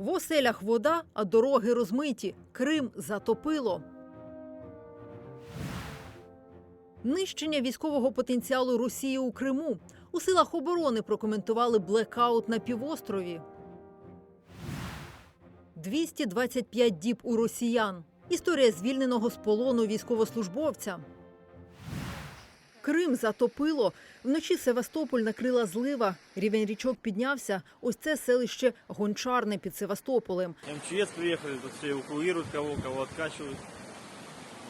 В оселях вода, а дороги розмиті. Крим затопило. Нищення військового потенціалу Росії у Криму. У силах оборони прокоментували блекаут на півострові. 225 діб у росіян. Історія звільненого з полону військовослужбовця. Крим затопило. Вночі Севастополь накрила злива. Рівень річок піднявся. Ось це селище Гончарне під Севастополем. МЧС приехали, тут все эвакуируют кого, кого откачивают.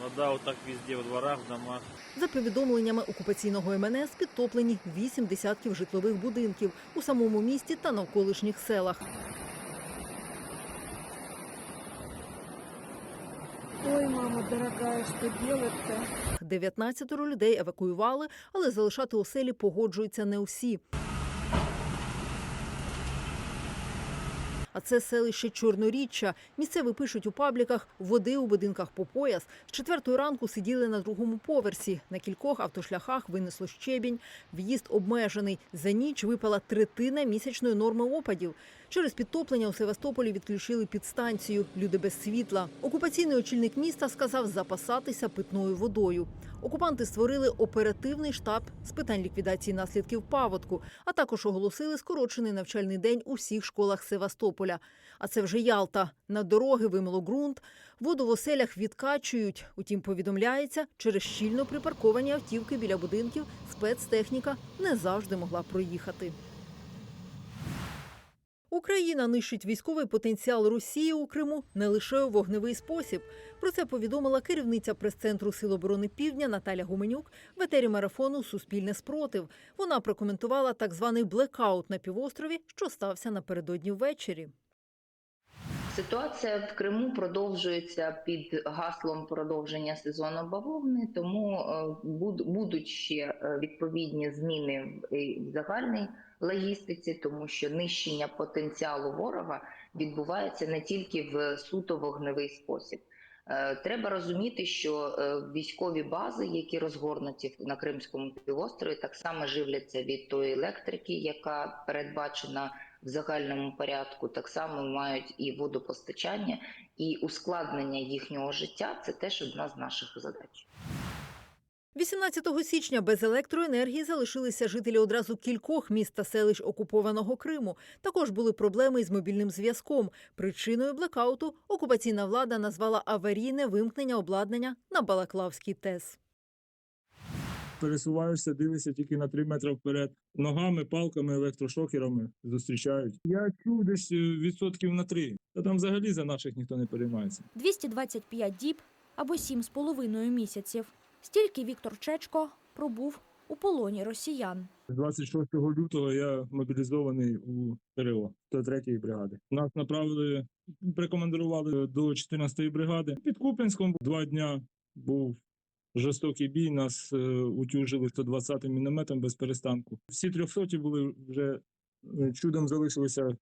Вода вот так везде, во дворах, в домах. За повідомленнями окупаційного МНС підтоплені вісім десятків житлових будинків у самому місті та навколишніх селах. Дорогая, что делать-то? 19 людей евакуювали, але залишати оселі погоджуються не усі. А це селище Чорноріччя. Місцеві пишуть у пабліках води у будинках по пояс. З четвертої ранку сиділи на другому поверсі. На кількох автошляхах винесло щебінь. В'їзд обмежений. За ніч випала третина місячної норми опадів. Через підтоплення у Севастополі відключили підстанцію. Люди без світла. Окупаційний очільник міста сказав запасатися питною водою. Окупанти створили оперативний штаб з питань ліквідації наслідків паводку, а також оголосили скорочений навчальний день у всіх школах Севастополя. А це вже Ялта. На дороги вимило ґрунт, воду в оселях відкачують. Утім, повідомляється, через щільно припарковані автівки біля будинків спецтехніка не завжди могла проїхати. Україна нищить військовий потенціал Росії у Криму не лише у вогневий спосіб. Про це повідомила керівниця прес-центру Сил оборони Півдня Наталя Гуменюк в етері марафону Суспільне спротив. Вона прокоментувала так званий блекаут на півострові, що стався напередодні ввечері. Ситуація в Криму продовжується під гаслом продовження сезону бавовни, тому е, будуть ще е, відповідні зміни в загальній логістиці, тому що нищення потенціалу ворога відбувається не тільки в суто вогневий спосіб. Е, Треба розуміти, що е, військові бази, які розгорнуті на Кримському півострові, так само живляться від тої електрики, яка передбачена в загальному порядку, так само мають і водопостачання, і ускладнення їхнього життя це теж одна з наших задач. 18 січня без електроенергії залишилися жителі одразу кількох міст та селищ окупованого Криму. Також були проблеми із мобільним зв'язком. Причиною блекауту окупаційна влада назвала аварійне вимкнення обладнання на Балаклавський ТЕС. пересуваєшся, дивишся тільки на 3 метри вперед. Ногами, палками, електрошокерами зустрічають. Я чув десь е, відсотків на 3. Та там взагалі за наших ніхто не переймається. 225 діб або 7,5 місяців. Стільки Віктор Чечко пробув у полоні росіян. 26 лютого я мобілізований у ТРО 103-ї бригади. Нас направили, прикомандирували до 14-ї бригади. Під Куп'янськом два дня був жорстокий бій. Нас е, утюжили 120-м мінометом без перестанку. Всі трьохсоті були вже е, чудом залишилися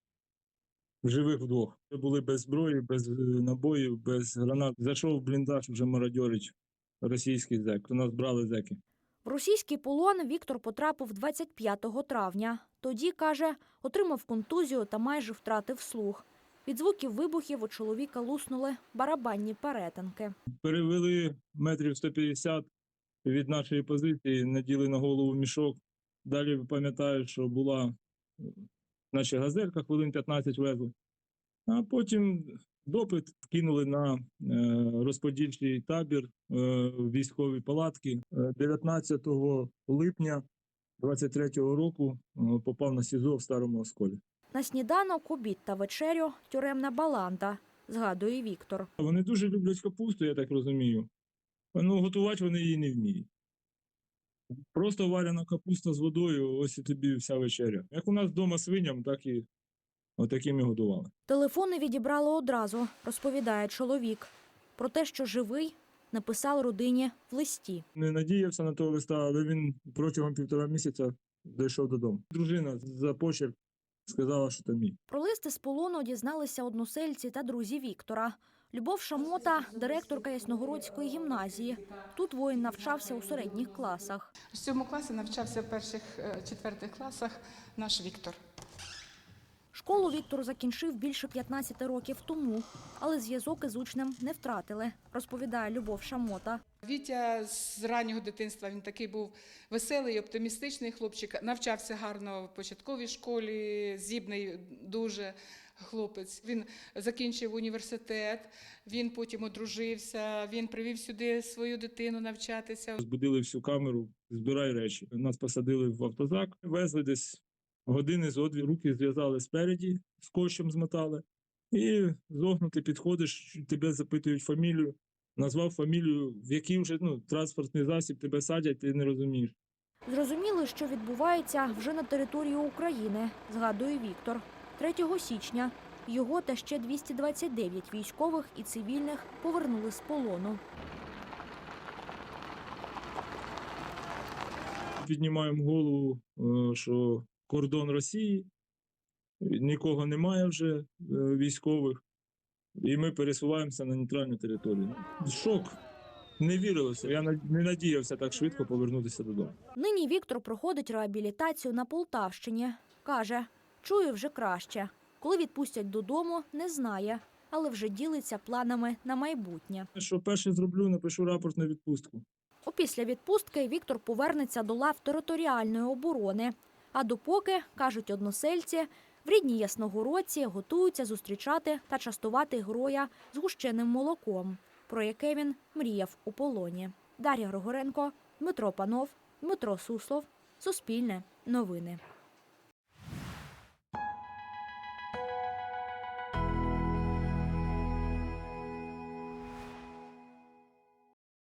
живих вдвох. Були без зброї, без е, набоїв, без гранат. Зайшов бліндаж вже мародьорить російський зек. У нас брали зеки. В російський полон Віктор потрапив 25 травня. Тоді, каже, отримав контузію та майже втратив слух. Від звуків вибухів у чоловіка луснули барабанні перетинки. перевели метрів 150 від нашої позиції, наділи на голову мішок. Далі пам'ятаю, що була, наче газелька, хвилин 15 везли. А потім допит кинули на е, розподільчий табір е, військові палатки. Е, 19 липня 23-го року е, попав на СІЗО в Старому Осколі. На сніданок, обід та вечерю тюремна баланда, згадує Віктор. Вони дуже люблять капусту, я так розумію. Ну, готувати вони її не вміють. Просто варена капуста з водою, ось і тобі вся вечеря. Як у нас вдома свиням, так і отаким і годували. Телефони відібрали одразу, розповідає чоловік. Про те, що живий, написав родині в листі. Не надіявся на того листа, але він протягом півтора місяця дійшов додому. Дружина за почерк сказала, що то мій. Про листи з полону дізналися односельці та друзі Віктора. Любов Шамота, директорка Ясногородської гімназії. Тут воїн навчався у середніх класах. В цьому класі навчався в перших е, четвертих класах наш Віктор. Школу Віктор закінчив більше 15 років тому, але зв'язок із учнем не втратили, розповідає Любов Шамота. Вітя з раннього дитинства він такий був веселий, оптимістичний хлопчик. Навчався гарно в початковій школі, зібний дуже хлопець. Він закінчив університет, він потім одружився, він привів сюди свою дитину навчатися. Збудили всю камеру, збирай речі. Нас посадили в автозак, везли десь години зо дві руки зв'язали спереді, скотчем змотали. І зогнути підходиш, тебе запитують фамілію. Назвав фамілію, в який вже ну, транспортний засіб тебе садять, ти не розумієш. Зрозуміли, що відбувається вже на території України, згадує Віктор. 3 січня його та ще 229 військових і цивільних повернули з полону. Піднімаємо голову, е, що кордон Росії, нікого немає вже е, військових, і ми пересуваємося на нейтральну територію. Шок. Не вірилося. Я не надіявся так швидко повернутися додому. Нині Віктор проходить реабілітацію на Полтавщині. Каже, чує вже краще. Коли відпустять додому, не знає, але вже ділиться планами на майбутнє. Що перше зроблю, напишу рапорт на відпустку. Опісля відпустки Віктор повернеться до лав територіальної оборони. А допоки, кажуть односельці, в рідній Ясногородці готуються зустрічати та частувати героя згущеним молоком, про яке він мріяв у полоні. Дар'я Григоренко, Дмитро Панов, Дмитро Суслов, Суспільне, Новини.